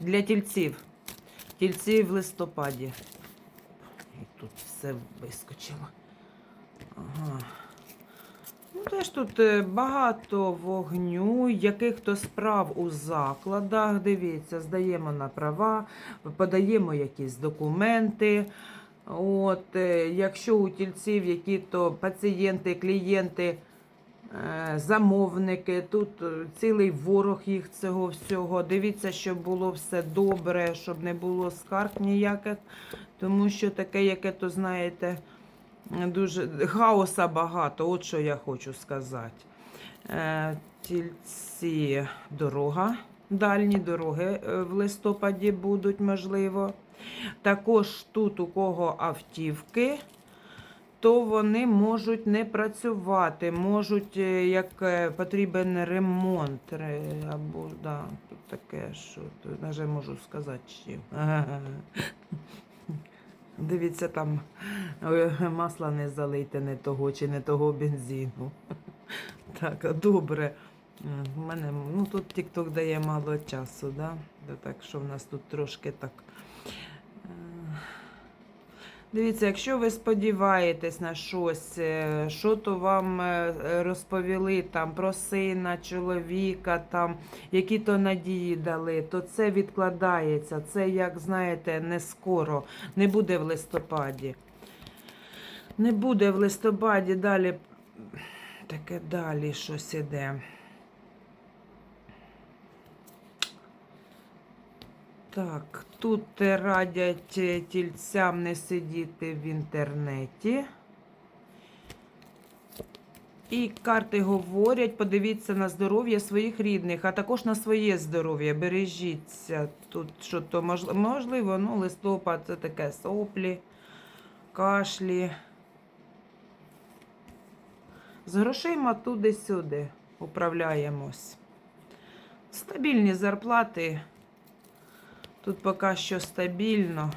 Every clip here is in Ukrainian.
Для тільців. Тільці в листопаді. І тут все вискочило. Ага. Ну, теж тут е, багато вогню, яких то справ у закладах. Дивіться, здаємо на права, подаємо якісь документи. От, е, якщо у тільців які-то пацієнти, клієнти, замовники, тут е, цілий ворог їх цього всього. Дивіться, щоб було все добре, щоб не було скарг ніяких, тому що таке, яке то знаєте, дуже хаоса багато, от що я хочу сказати. Е, Тільці дорога, дальні дороги е, в листопаді будуть, можливо. Також тут, у кого автівки, то вони можуть не працювати, можуть, е, як е, потрібен ремонт. Або, да, тут таке, що тут навіть можу сказати ще. Дивіться, там е, масла не залийте не того чи не того бензину. Так, добре. У мене ну, тут TikTok дає мало часу? Да, так що в нас тут трошки так. Дивіться, якщо ви сподіваєтесь на щось, е, що то вам е, розповіли там про сина, чоловіка, там, які то надії дали, то це відкладається. Це, як знаєте, не скоро, не буде в листопаді. Не буде в листопаді далі. Таке далі щось іде. Так, тут радять е, тільцям не сидіти в інтернеті. І карти говорять, подивіться на здоров'я своїх рідних, а також на своє здоров'я. Бережіться. Тут що то можливо, ну, листопад це таке соплі, кашлі. З грошима туди-сюди управляємось. Стабільні зарплати. Тут поки що стабільно.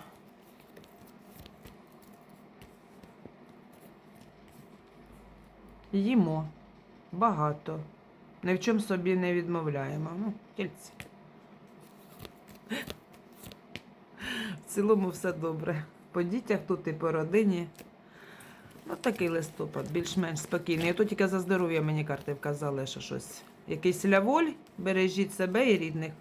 Їмо багато. Ні в чому собі не відмовляємо. Ну, тільці. В цілому все добре. По дітях тут і по родині. Ну, такий листопад, більш-менш спокійний. А то тільки за здоров'я мені карти вказали, що щось. Якийсь ляволь, бережіть себе і рідних.